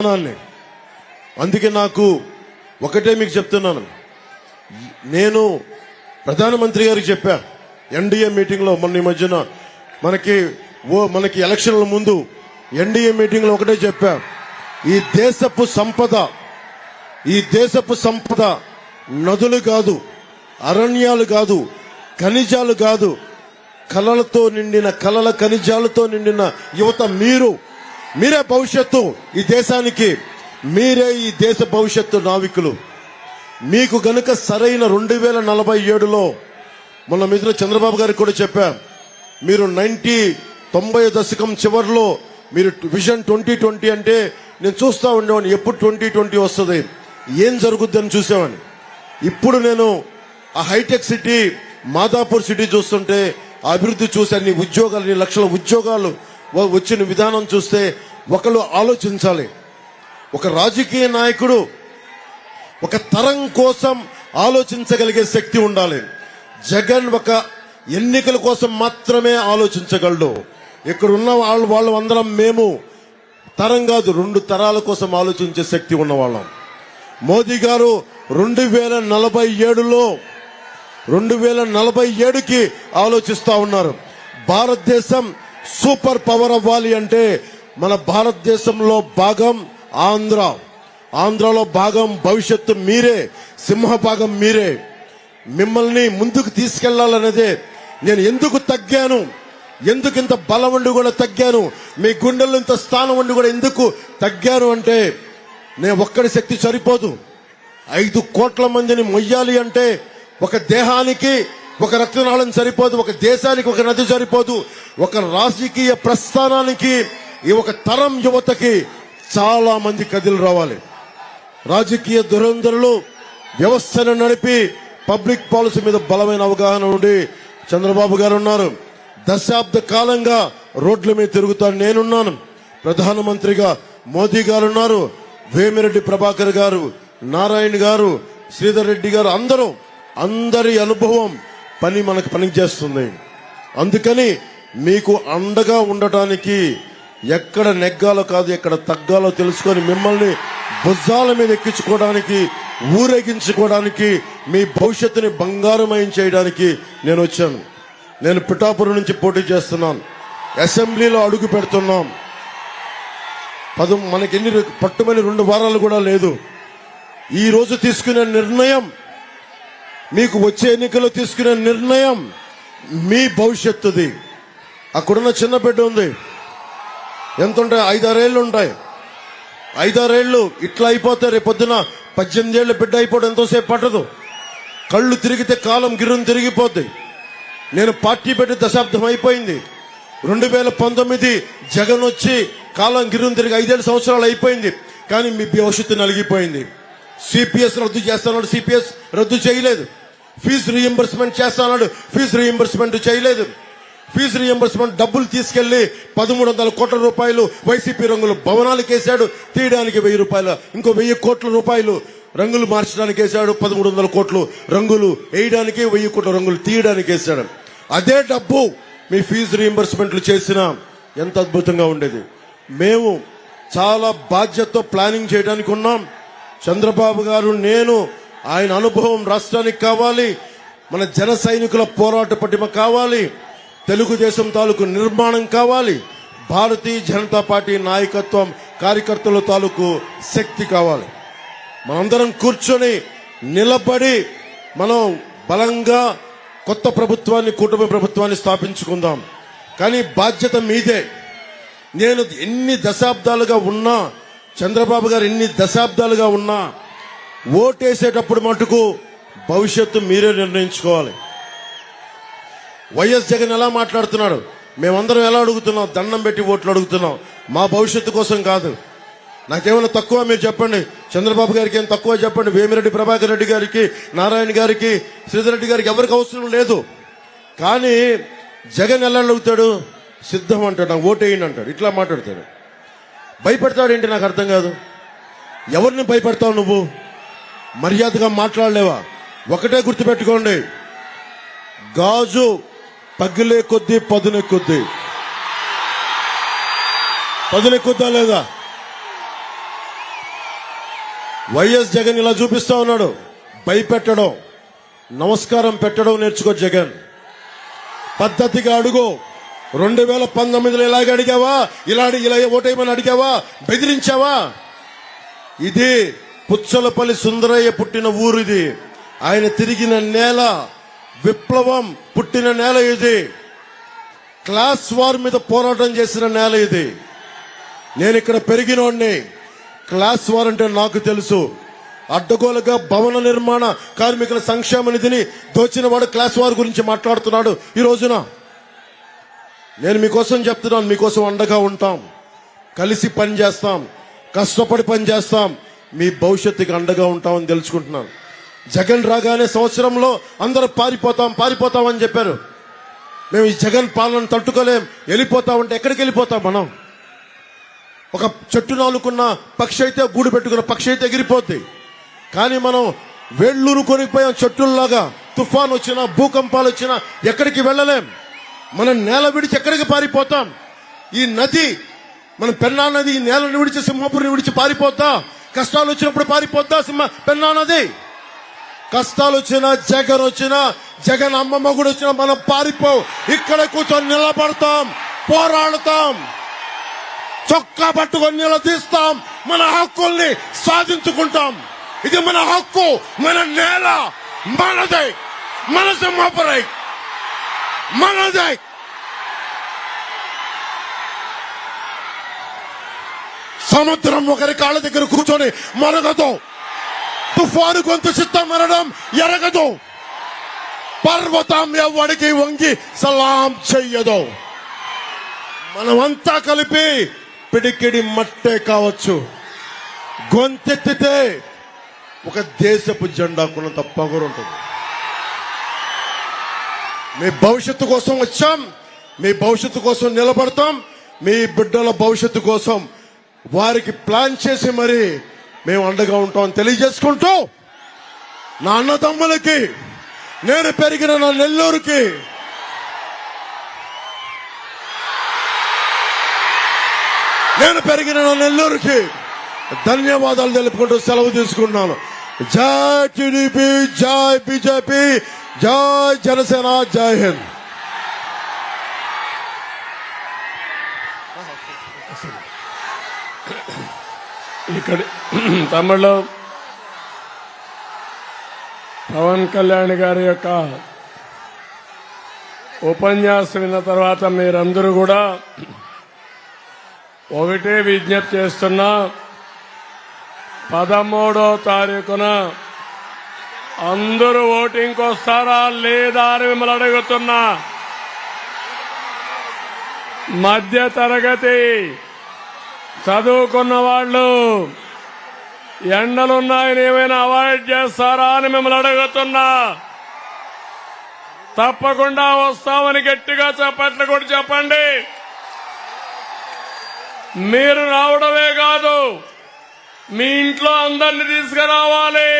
విధానాన్ని అందుకే నాకు ఒకటే మీకు చెప్తున్నాను. నేను ప్రధానమంత్రి గారికి చెప్పా ఎన్డీఏ మీటింగ్లో మొన్న ఈ మధ్యన మనకి ఓ మనకి ఎలక్షన్ల ముందు ఎన్డీఏ మీటింగ్లో ఒకటే చెప్పా ఈ దేశపు సంపద ఈ దేశపు సంపద నదులు కాదు అరణ్యాలు కాదు ఖనిజాలు కాదు కళలతో నిండిన కళల ఖనిజాలతో నిండిన యువత మీరు మీరే భవిష్యత్తు ఈ దేశానికి మీరే ఈ దేశ భవిష్యత్తు నావికులు. మీకు గనుక సరైన రెండు వేల నలభై ఏడులో మొన్న మిత్రులు చంద్రబాబు గారికి కూడా చెప్పా మీరు నైన్టీ తొంభై దశకం చివరిలో మీరు విజన్ ట్వంటీ ట్వంటీ అంటే నేను చూస్తూ ఉండేవాడిని ఎప్పుడు ట్వంటీ ట్వంటీ వస్తుంది ఏం జరుగుద్దని చూసేవాడిని. ఇప్పుడు నేను ఆ హైటెక్ సిటీ మాదాపూర్ సిటీ చూస్తుంటే అభివృద్ధి చూశాను అన్ని ఉద్యోగాలు లక్షల ఉద్యోగాలు వచ్చిన విధానం చూస్తే ఒకళ్ళు ఆలోచించాలి. ఒక రాజకీయ నాయకుడు ఒక తరం కోసం ఆలోచించగలిగే శక్తి ఉండాలి. జగన్ ఒక ఎన్నికల కోసం మాత్రమే ఆలోచించగలడు. ఇక్కడ ఉన్న వాళ్ళు వాళ్ళు అందరం మేము. తరం కాదు రెండు తరాల కోసం ఆలోచించే శక్తి ఉన్నవాళ్ళం. మోదీ గారు రెండు వేల నలభై ఏడులో రెండు వేల నలభై ఏడుకి ఆలోచిస్తా ఉన్నారు. భారతదేశం సూపర్ పవర్ అవ్వాలి అంటే మన భారతదేశంలో భాగం ఆంధ్ర. ఆంధ్రలో భాగం భవిష్యత్తు మీరే సింహ భాగం మీరే. మిమ్మల్ని ముందుకు తీసుకెళ్ళాలనేదే నేను ఎందుకు తగ్గాను? ఎందుకు ఇంత బలం ఉండి కూడా తగ్గాను? మీ గుండెల్లో ఇంత స్థానం ఉండి కూడా ఎందుకు తగ్గాను అంటే నేను ఒక్కడి శక్తి సరిపోదు. ఐదు కోట్ల మందిని మొయ్యాలి అంటే ఒక దేహానికి ఒక రక్తనాళం సరిపోదు ఒక దేశానికి ఒక నది సరిపోదు ఒక రాజకీయ ప్రస్థానానికి ఈ ఒక తరం యువతకి చాలా మంది కదిలి రావాలి. రాజకీయ దురంధరులు వ్యవస్థను నడిపి పబ్లిక్ పాలసీ మీద బలమైన అవగాహన ఉండి చంద్రబాబు గారు ఉన్నారు దశాబ్ద కాలంగా రోడ్ల మీద తిరుగుతాను నేనున్నాను. ప్రధానమంత్రిగా మోదీ గారు ఉన్నారు వేమిరెడ్డి ప్రభాకర్ గారు నారాయణ గారు శ్రీధర్ రెడ్డి గారు అందరూ అందరి అనుభవం పని మనకు పనిచేస్తుంది. అందుకని మీకు అండగా ఉండటానికి ఎక్కడ నెగ్గాలో కాదు ఎక్కడ తగ్గాలో తెలుసుకొని మిమ్మల్ని భుజాల మీద ఎక్కించుకోవడానికి ఊరేగించుకోవడానికి మీ భవిష్యత్తుని బంగారమయం చేయడానికి నేను వచ్చాను. నేను పిఠాపురం నుంచి పోటీ చేస్తున్నాను. అసెంబ్లీలో అడుగు పెడుతున్నాం. పదు మనకి ఎన్ని పట్టుమని రెండు వారాలు కూడా లేదు. ఈరోజు తీసుకునే నిర్ణయం మీకు వచ్చే ఎన్నికల్లో తీసుకునే నిర్ణయం మీ భవిష్యత్తుది. అక్కడున్న చిన్న బిడ్డ ఉంది. ఎంత ఉంటాయి ఐదారేళ్ళు ఉంటాయి. ఐదారేళ్ళు ఇట్లా అయిపోతే రేపు పొద్దున పద్దెనిమిది ఏళ్ళు బిడ్డ అయిపోవడం ఎంతోసేపు పట్టదు. కళ్ళు తిరిగితే కాలం గిరుని తిరిగిపోద్ది. నేను పార్టీ పెట్టి దశాబ్దం అయిపోయింది. రెండు వేల పంతొమ్మిది జగన్ వచ్చి కాలం గిరుని తిరిగి ఐదేళ్ళు సంవత్సరాలు అయిపోయింది. కానీ మీ భవిష్యత్తు నలిగిపోయింది. సిపిఎస్ రద్దు చేస్తాను సిపిఎస్ రద్దు చేయలేదు. ఫీజు రీఎంబర్స్మెంట్ చేస్తానన్నాడు. ఫీజు రీఎంబర్స్మెంట్ చేయలేదు. ఫీజు రీఎంబర్స్మెంట్ డబ్బులు తీసుకెళ్ళి పదమూడు వందల కోట్ల రూపాయలు వైసీపీ రంగులు భవనాలకు వేశాడు. తీయడానికి వెయ్యి రూపాయలు ఇంకో వెయ్యి కోట్ల రూపాయలు రంగులు మార్చడానికి వేశాడు. పదమూడు వందల కోట్లు రంగులు వేయడానికి వెయ్యి కోట్ల రంగులు తీయడానికి వేశాడు. అదే డబ్బు మీ ఫీజు రీఎంబర్స్మెంట్లు చేసినా ఎంత అద్భుతంగా ఉండేది. మేము చాలా బాధ్యతతో ప్లానింగ్ చేయడానికి ఉన్నాం. చంద్రబాబు గారు నేను ఆయన అనుభవం రాష్ట్రానికి కావాలి. మన జన సైనికుల పోరాట పటిమ కావాలి. తెలుగుదేశం తాలూకు నిర్మాణం కావాలి. భారతీయ జనతా పార్టీ నాయకత్వం కార్యకర్తల తాలూకు శక్తి కావాలి. మనందరం కూర్చొని నిలబడి మనం బలంగా కొత్త ప్రభుత్వాన్ని కుటుంబ ప్రభుత్వాన్ని స్థాపించుకుందాం. కానీ బాధ్యత మీదే. నేను ఎన్ని దశాబ్దాలుగా ఉన్నా చంద్రబాబు గారు ఎన్ని దశాబ్దాలుగా ఉన్నా ఓటేసేటప్పుడు మటుకు భవిష్యత్తు మీరే నిర్ణయించుకోవాలి. వైఎస్ జగన్ ఎలా మాట్లాడుతున్నాడు? మేమందరం ఎలా అడుగుతున్నాం? దండం పెట్టి ఓట్లు అడుగుతున్నాం. మా భవిష్యత్తు కోసం కాదు. నాకేమైనా తక్కువ మీరు చెప్పండి. చంద్రబాబు గారికి ఏం తక్కువ చెప్పండి? వేమిరెడ్డి ప్రభాకర్ రెడ్డి గారికి నారాయణ గారికి శ్రీధర్ రెడ్డి గారికి ఎవరికి అవసరం లేదు. కానీ జగన్ ఎలా అడుగుతాడు? సిద్ధం అంటాడు. నాకు ఓటేయండి అంటాడు. ఇట్లా మాట్లాడతాడు. భయపెడతాడేంటి నాకు అర్థం కాదు. ఎవరిని భయపెడతావు నువ్వు? మర్యాదగా మాట్లాడలేవా? ఒకటే గుర్తుపెట్టుకోండి. గాజు పగిలే కొద్దీ పదునే కొద్దీ. కొద్దా లేదా? వైఎస్ జగన్ ఇలా చూపిస్తా ఉన్నాడు. భయపెట్టడం నమస్కారం పెట్టడం నేర్చుకో జగన్. పద్ధతిగా అడుగు. రెండు వేల పంతొమ్మిదిలో ఇలాగ అడిగావా? ఇలా ఇలా ఓటేయమని అడిగావా? బెదిరించావా? ఇది పుచ్చలపల్లి సుందరయ్య పుట్టిన ఊరు ఇది. ఆయన తిరిగిన నేల విప్లవం పుట్టిన నేల ఇది. క్లాస్ వార్ మీద పోరాటం చేసిన నేల ఇది. నేను ఇక్కడ పెరిగినోడిని. క్లాస్ వార్ అంటే నాకు తెలుసు. అడ్డగోలుగా భవన నిర్మాణ కార్మికుల సంక్షేమ నిధిని దోచిన వాడు క్లాస్ వార్ గురించి మాట్లాడుతున్నాడు ఈ రోజున. నేను మీకోసం చెప్తున్నాను మీకోసం అండగా ఉంటాం. కలిసి పని చేస్తాం. కష్టపడి పని చేస్తాం. మీ భవిష్యత్తుకి అండగా ఉంటామని తెలుసుకుంటున్నాను. జగన్ రాగానే సంవత్సరంలో అందరూ పారిపోతాం పారిపోతాం అని చెప్పారు. మేము ఈ జగన్ పాలన తట్టుకోలేం. వెళ్ళిపోతామంటే ఎక్కడికి వెళ్ళిపోతాం మనం? ఒక చెట్టు నాలుకున్న పక్షి అయితే గూడు పెట్టుకున్న పక్షి అయితే ఎగిరిపోద్ది. కానీ మనం వేళ్ళూరు కొనిపోయాం చెట్టుల్లాగా. తుఫాన్ వచ్చినా భూకంపాలు వచ్చినా ఎక్కడికి వెళ్ళలేం. మనం నేల విడిచి ఎక్కడికి పారిపోతాం? ఈ నది మన పెన్నా నది ఈ నేలను విడిచి సింహపురిని విడిచి పారిపోతా కష్టాలు వచ్చినప్పుడు పారిపోద్దా సింహ పెన్నానది? కష్టాలు వచ్చినా జగన్ వచ్చినా జగన్ అమ్మమ్మ కూడా వచ్చినా మనం పారిపో ఇక్కడ కూర్చొని నిలబడతాం పోరాడతాం. చొక్కా పట్టుకొని నిలదీస్తాం మన హక్కుల్ని సాధించుకుంటాం. ఇది మన హక్కు మన నేల మనదే. మన సింహపురై మనదే. సముద్రం ఒకరి కాళ్ళ దగ్గర కూర్చొని మరగదు. తుఫాను గొంతు చిత్తం మరడం ఎరగదు. పర్వతం ఎవడికి వంగి సలాం చెయ్యదు. మనమంతా కలిపి పిడికిడి మట్టే కావచ్చు. గొంతెత్తితే ఒక దేశపు జెండా కొనంత పొగరు ఉంటుంది. మీ భవిష్యత్తు కోసం వచ్చాం. మీ భవిష్యత్తు కోసం నిలబడతాం. మీ బిడ్డల భవిష్యత్తు కోసం వారికి ప్లాన్ చేసి మరి మేము అండగా ఉంటాం తెలియజేసుకుంటూ నా అన్నదమ్ములకి నేను పెరిగిన నా నెల్లూరుకి నేను పెరిగిన నా నెల్లూరుకి ధన్యవాదాలు తెలుపుకుంటూ సెలవు తీసుకున్నాను జై టీడీపీ జై బీజేపీ జై జనసేన జై హింద్. ఇక్కడ తమిళలో పవన్ కళ్యాణ్ గారి యొక్క ఉపన్యాసం విన్న తర్వాత మీరందరూ కూడా ఒకటే విజ్ఞప్తి చేస్తున్నా పదమూడో తారీఖున అందరూ ఓటింగ్కి వస్తారా లేదా అని మిమ్మల్ని అడుగుతున్నా. మధ్య తరగతి చదువుకున్న వాళ్ళు ఎండలున్నాయని ఏమైనా అవాయిడ్ చేస్తారా అని మిమ్మల్ని అడుగుతున్నా. తప్పకుండా వస్తామని గట్టిగా చెప్పట్లు కూడా చెప్పండి. మీరు రావడమే కాదు మీ ఇంట్లో అందరిని తీసుకురావాలి.